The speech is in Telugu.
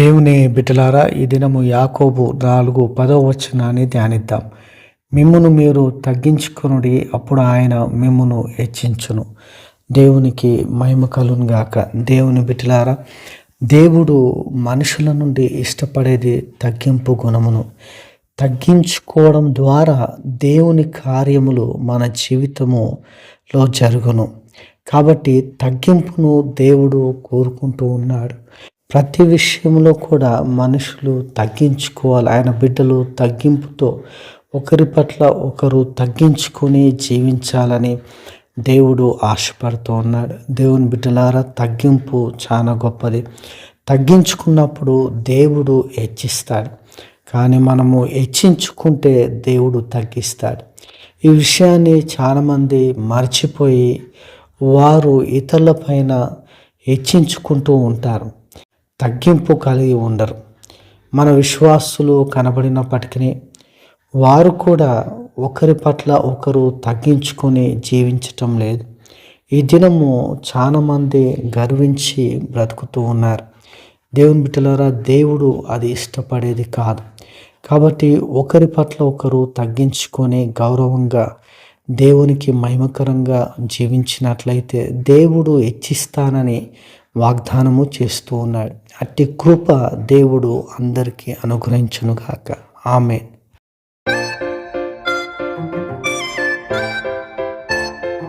దేవుని బిడ్డలారా ఈ దినము యాకోబు నాలుగు పదవ వచనాన్ని ధ్యానిద్దాం. మిమ్మును మీరు తగ్గించుకొనుడి అప్పుడు ఆయన మిమ్మును హెచ్చించును. దేవునికి మహిమ కలును గాక. దేవుని బిడ్డలారా దేవుడు మనుషుల నుండి ఇష్టపడేది తగ్గింపు గుణమును. తగ్గించుకోవడం ద్వారా దేవుని కార్యములు మన జీవితములో జరుగును. కాబట్టి తగ్గింపును దేవుడు కోరుకుంటూ ఉన్నాడు. ప్రతి విషయంలో కూడా మనుషులు తగ్గించుకోవాలి. ఆయన బిడ్డలు తగ్గింపుతో ఒకరి పట్ల ఒకరు తగ్గించుకొని జీవించాలని దేవుడు ఆశపడుతూ ఉన్నాడు. దేవుని బిడ్డలారా తగ్గింపు చాలా గొప్పది. తగ్గించుకున్నప్పుడు దేవుడు హెచ్చిస్తాడు. కానీ మనము హెచ్చించుకుంటే దేవుడు తగ్గిస్తాడు. ఈ విషయాన్ని చాలామంది మర్చిపోయి వారు ఇతరుల పైన హెచ్చించుకుంటూ ఉంటారు. తగ్గింపు కలిగి ఉండరు. మన విశ్వాసులు కనబడినప్పటికీ వారు కూడా ఒకరి పట్ల ఒకరు తగ్గించుకొని జీవించటం లేదు. ఈ దినము చాలామంది గర్వించి బ్రతుకుతూ ఉన్నారు. దేవుని బిడ్డలారా దేవుడు అది ఇష్టపడేది కాదు. కాబట్టి ఒకరి పట్ల ఒకరు తగ్గించుకొని గౌరవంగా దేవునికి మహిమకరంగా జీవించినట్లయితే దేవుడు హెచ్చిస్తానని వాగ్దానము చేస్తూ ఉన్నాడు. అట్టి కృప దేవుడు అందరికీ అనుగ్రహించునుగాక. ఆమె